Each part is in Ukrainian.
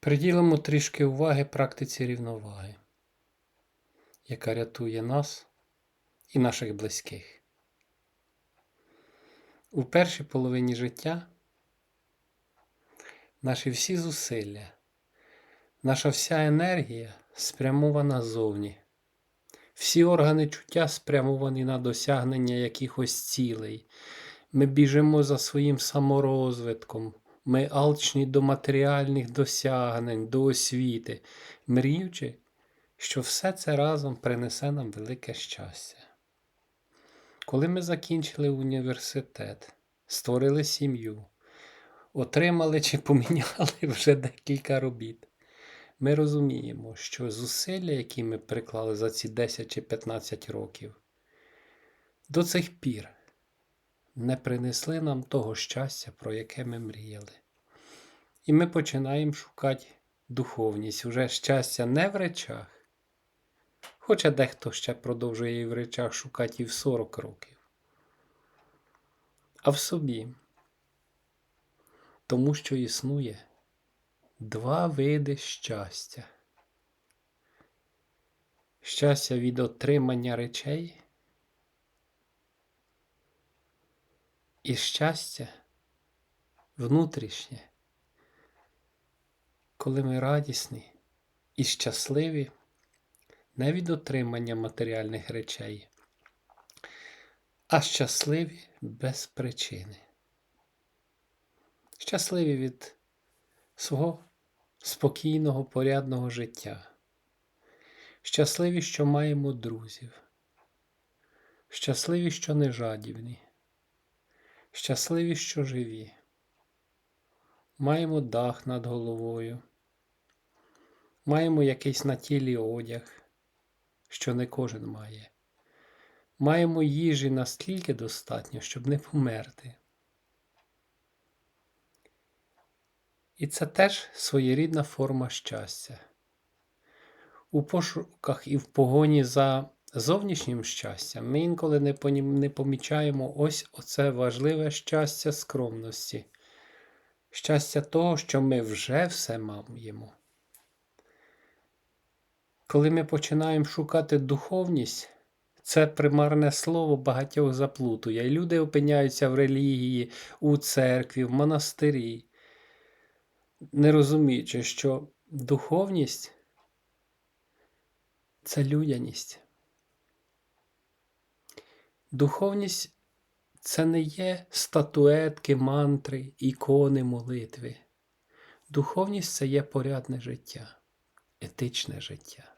Приділимо трішки уваги практиці рівноваги, яка рятує нас і наших близьких. У першій половині життя наші всі зусилля, наша вся енергія спрямована зовні. Всі органи чуття спрямовані на досягнення якихось цілей. Ми біжимо за своїм саморозвитком, ми алчні до матеріальних досягнень, до освіти, мріючи, що все це разом принесе нам велике щастя. Коли ми закінчили університет, створили сім'ю, отримали чи поміняли вже декілька робіт, ми розуміємо, що зусилля, які ми приклали за ці 10 чи 15 років, до цих пір не принесли нам того щастя, про яке ми мріяли. І ми починаємо шукати духовність, уже щастя не в речах, хоча дехто ще продовжує і в речах шукати і в 40 років, а в собі. Тому що існує два види щастя. Щастя від отримання речей і щастя внутрішнє, коли ми радісні і щасливі не від отримання матеріальних речей, а щасливі без причини. Щасливі від свого спокійного, порядного життя. Щасливі, що маємо друзів. Щасливі, що не жадібні. Щасливі, що живі. Маємо дах над головою. Маємо якийсь на тілі одяг, що не кожен має. Маємо їжі настільки достатньо, щоб не померти. І це теж своєрідна форма щастя. У пошуках і в погоні за зовнішнім щастям ми інколи не, не помічаємо ось оце важливе щастя скромності, щастя того, що ми вже все маємо. Коли ми починаємо шукати духовність, це примарне слово багатьох заплутує. І люди опиняються в релігії, у церкві, в монастирі не розуміючи, що духовність це людяність. Духовність це не є статуетки, мантри, ікони, молитви. Духовність це є порядне життя, етичне життя.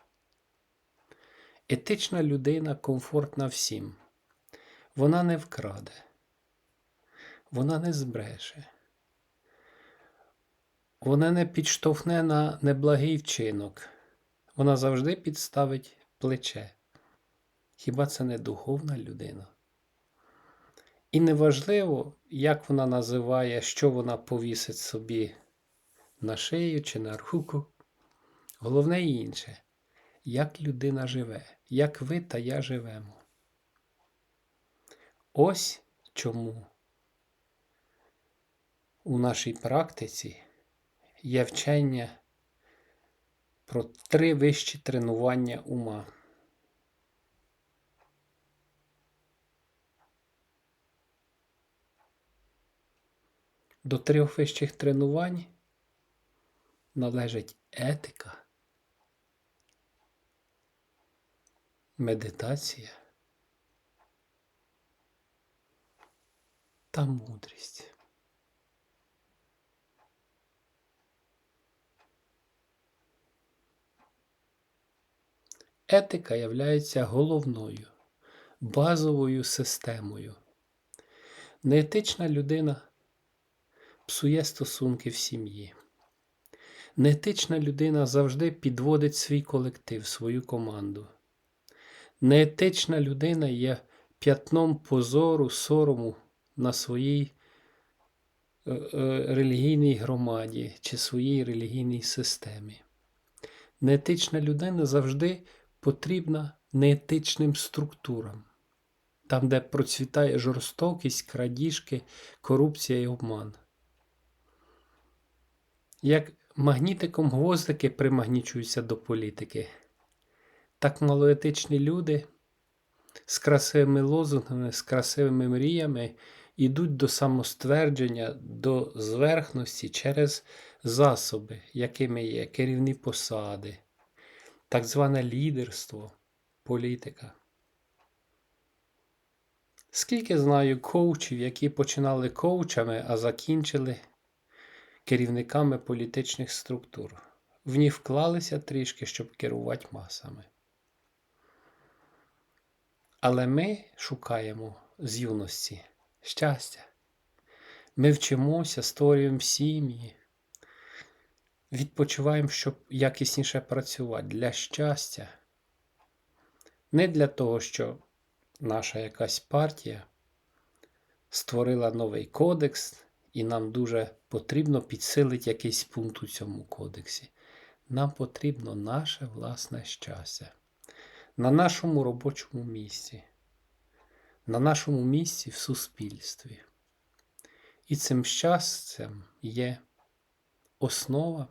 Етична людина комфортна всім. Вона не вкраде, вона не збреше. Вона не підштовхне на неблагий вчинок. Вона завжди підставить плече. Хіба це не духовна людина? І неважливо, як вона називає, що вона повісить собі на шию чи на руку. Головне інше, як людина живе, як ви та я живемо. Ось чому у нашій практиці є вчення про три вищі тренування ума. До трьох вищих тренувань належить етика, медитація та мудрість. Етика являється головною, базовою системою. Неетична людина псує стосунки в сім'ї. Неетична людина завжди підводить свій колектив, свою команду. Неетична людина є п'ятном позору, сорому на своїй е, е, релігійній громаді чи своїй релігійній системі. Неетична людина завжди потрібна неетичним структурам, там, де процвітає жорстокість, крадіжки, корупція і обман. Як Магнітиком гвоздики примагнічуються до політики. Так малоетичні люди з красивими лозунгами, з красивими мріями йдуть до самоствердження, до зверхності через засоби, якими є керівні посади, так зване лідерство, політика. Скільки знаю коучів, які починали коучами, а закінчили керівниками політичних структур. В них вклалися трішки, щоб керувати масами. Але ми шукаємо з юності щастя. Ми вчимося, створюємо сім'ї, відпочиваємо, щоб якісніше працювати для щастя. Не для того, що наша якась партія створила новий кодекс, і нам дуже потрібно підсилити якийсь пункт у цьому кодексі. Нам потрібно наше власне щастя на нашому робочому місці, на нашому місці в суспільстві. І цим щастям є основа,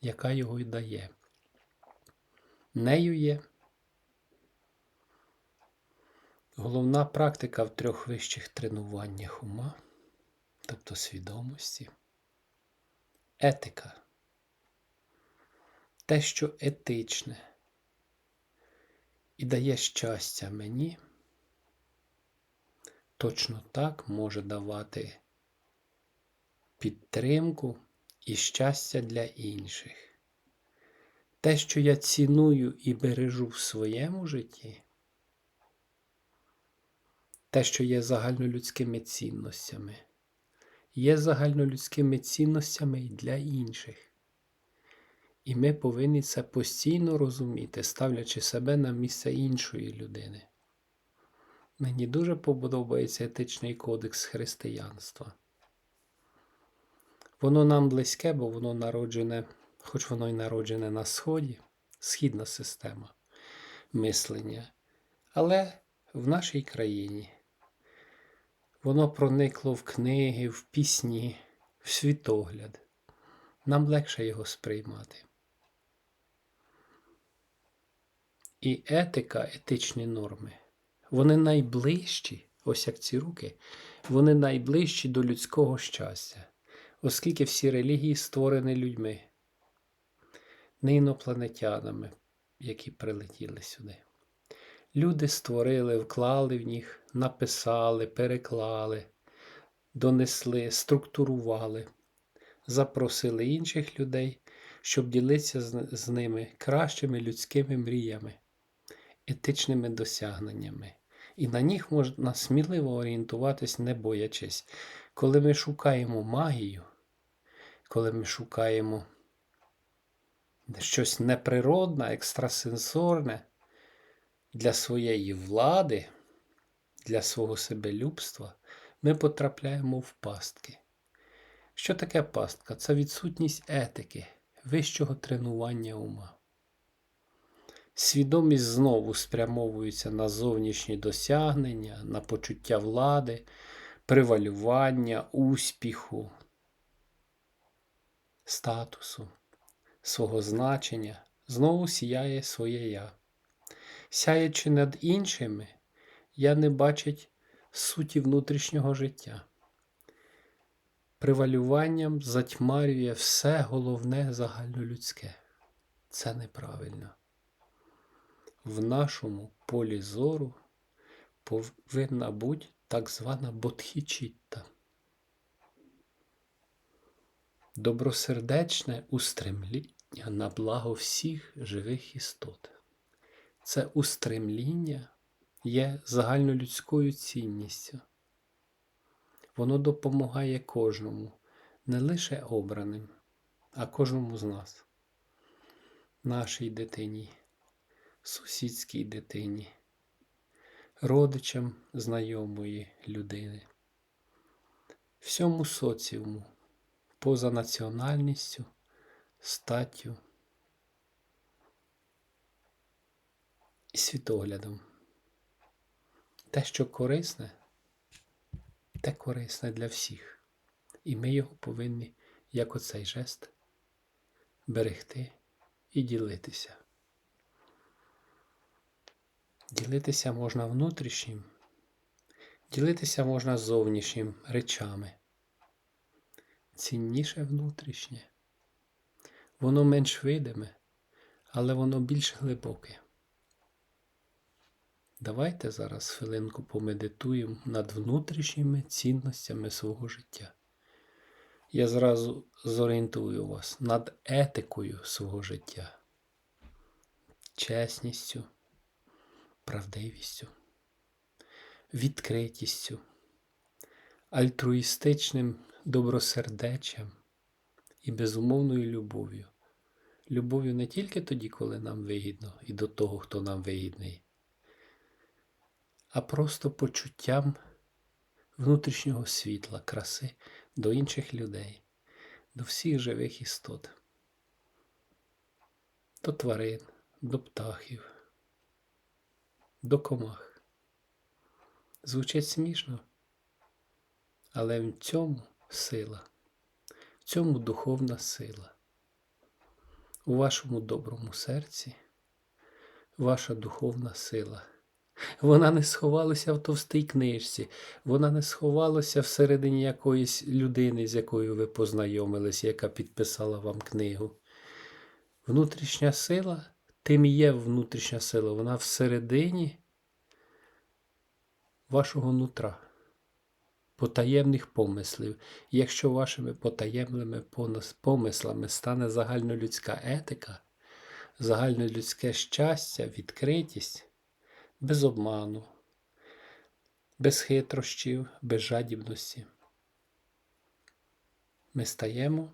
яка його й дає. Нею є головна практика в трьох вищих тренуваннях ума, тобто свідомості, етика, те, що етичне. І дає щастя мені, точно так може давати підтримку і щастя для інших. Те, що я ціную і бережу в своєму житті, те, що є загальнолюдськими цінностями, є загальнолюдськими цінностями для інших. І ми повинні це постійно розуміти, ставлячи себе на місце іншої людини. Мені дуже подобається етичний кодекс християнства. Воно нам близьке, бо воно народжене, хоч воно й народжене на Сході, східна система мислення, але в нашій країні воно проникло в книги, в пісні, в світогляд. Нам легше його сприймати. І етика, етичні норми, вони найближчі, ось як ці руки, вони найближчі до людського щастя, оскільки всі релігії створені людьми, не інопланетянами, які прилетіли сюди. Люди створили, вклали в них, написали, переклали, донесли, структурували, запросили інших людей, щоб ділитися з, ними кращими людськими мріями, етичними досягненнями. І на них можна сміливо орієнтуватись, не боячись. Коли ми шукаємо магію, коли ми шукаємо щось неприродне, екстрасенсорне для своєї влади, для свого себелюбства, ми потрапляємо в пастки. Що таке пастка? Це відсутність етики, вищого тренування ума. Свідомість знову спрямовується на зовнішні досягнення, на почуття влади, привалювання, успіху, статусу, свого значення, знову сіяє своє я. Сяючи над іншими, я не бачить суті внутрішнього життя. Привалюванням затьмарює все головне загальнолюдське. Це неправильно. В нашому полі зору повинна бути так звана бодхічітта. Добросердечне устремління на благо всіх живих істот. Це устремління є загальнолюдською цінністю. Воно допомагає кожному, не лише обраним, а кожному з нас, нашій дитині, сусідській дитині, родичам знайомої людини, всьому соціуму, поза національністю, статтю і світоглядом. Те, що корисне, те корисне для всіх. І ми його повинні, як оцей жест, берегти і ділитися. Ділитися можна внутрішнім, ділитися можна зовнішнім речами. Цінніше внутрішнє. Воно менш видиме, але воно більш глибоке. Давайте зараз хвилинку помедитуємо над внутрішніми цінностями свого життя. Я зразу зорієнтую вас над етикою свого життя, чесністю, правдивістю, відкритістю, альтруїстичним добросердечем і безумовною любов'ю. Любов'ю не тільки тоді, коли нам вигідно, і до того, хто нам вигідний, а просто почуттям внутрішнього світла, краси до інших людей, до всіх живих істот, до тварин, до птахів, до комах. Звучить смішно, але в цьому сила, в цьому духовна сила. У вашому доброму серці ваша духовна сила. Вона не сховалася в товстій книжці, вона не сховалася всередині якоїсь людини, з якою ви познайомились, яка підписала вам книгу. Внутрішня сила, тим є внутрішня сила, вона всередині вашого нутра, потаємних помислів. Якщо вашими потаємними помислами стане загальнолюдська етика, загальнолюдське щастя, відкритість, без обману, без хитрощів, без жадібності. Ми стаємо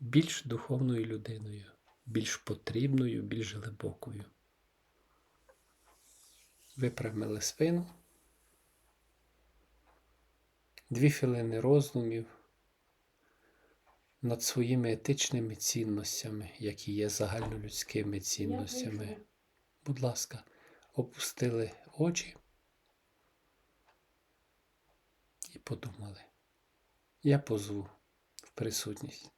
більш духовною людиною, більш потрібною, більш глибокою. Випрямили спину. Дві хвилини роздумів над своїми етичними цінностями, які є загальнолюдськими цінностями. Будь ласка, опустили очі і подумали. Я позву в присутність.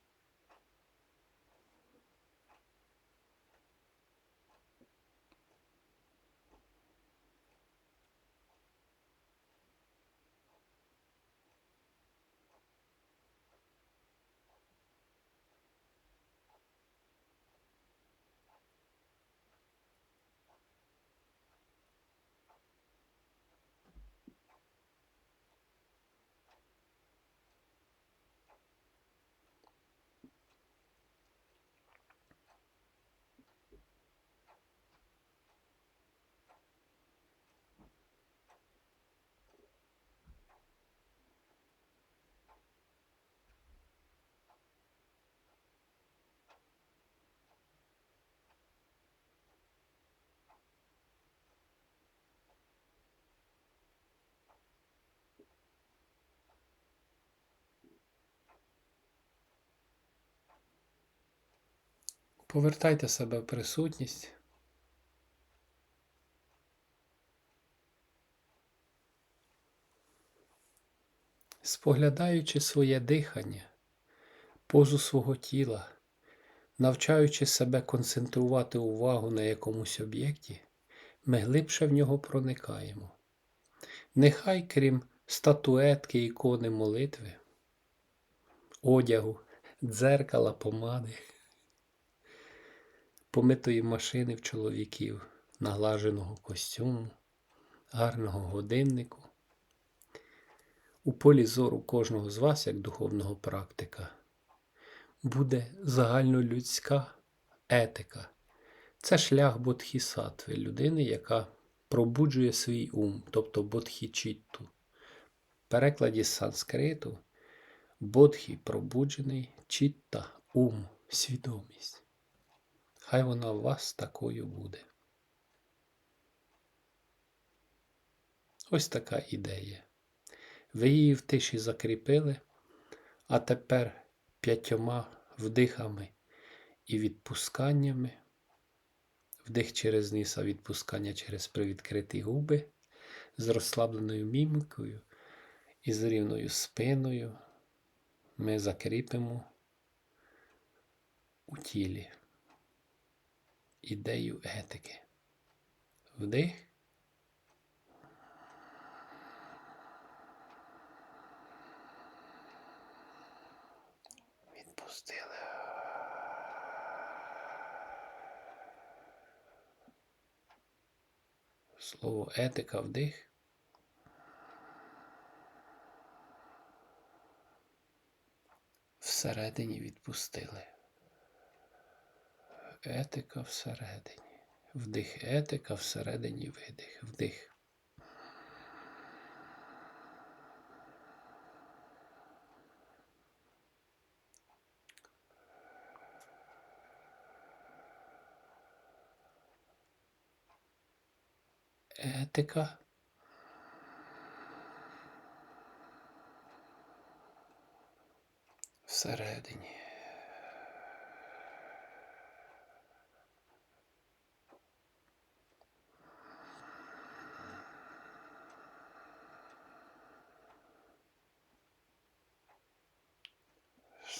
Повертайте себе в присутність. Споглядаючи своє дихання, позу свого тіла, навчаючи себе концентрувати увагу на якомусь об'єкті, ми глибше в нього проникаємо. Нехай, крім статуетки, ікони молитви, одягу, дзеркала, помади, помитої машини в чоловіків, наглаженого костюму, гарного годиннику. У полі зору кожного з вас, як духовного практика, буде загальнолюдська етика. Це шлях бодхісаттви, людини, яка пробуджує свій ум, тобто бодхічітту. В перекладі з санскриту бодхі пробуджений, чітта ум, свідомість. Хай вона у вас такою буде. Ось така ідея. Ви її в тиші закріпили, а тепер п'ятьома вдихами і відпусканнями, вдих через ніс, а відпускання через привідкриті губи, з розслабленою мімікою і з рівною спиною ми закріпимо у тілі. Ідею етики. Вдих. Відпустили. Слово етика вдих. Всередині відпустили. Етика всередині. Вдих етика, всередині видих. Вдих. Етика. Всередині.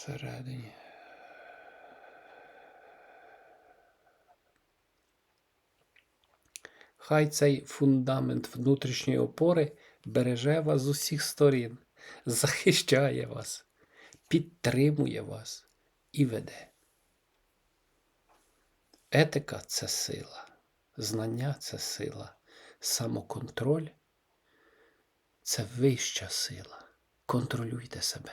Всередині. Хай цей фундамент внутрішньої опори береже вас з усіх сторін, захищає вас, підтримує вас і веде. Етика це сила, знання це сила, самоконтроль це вища сила. Контролюйте себе.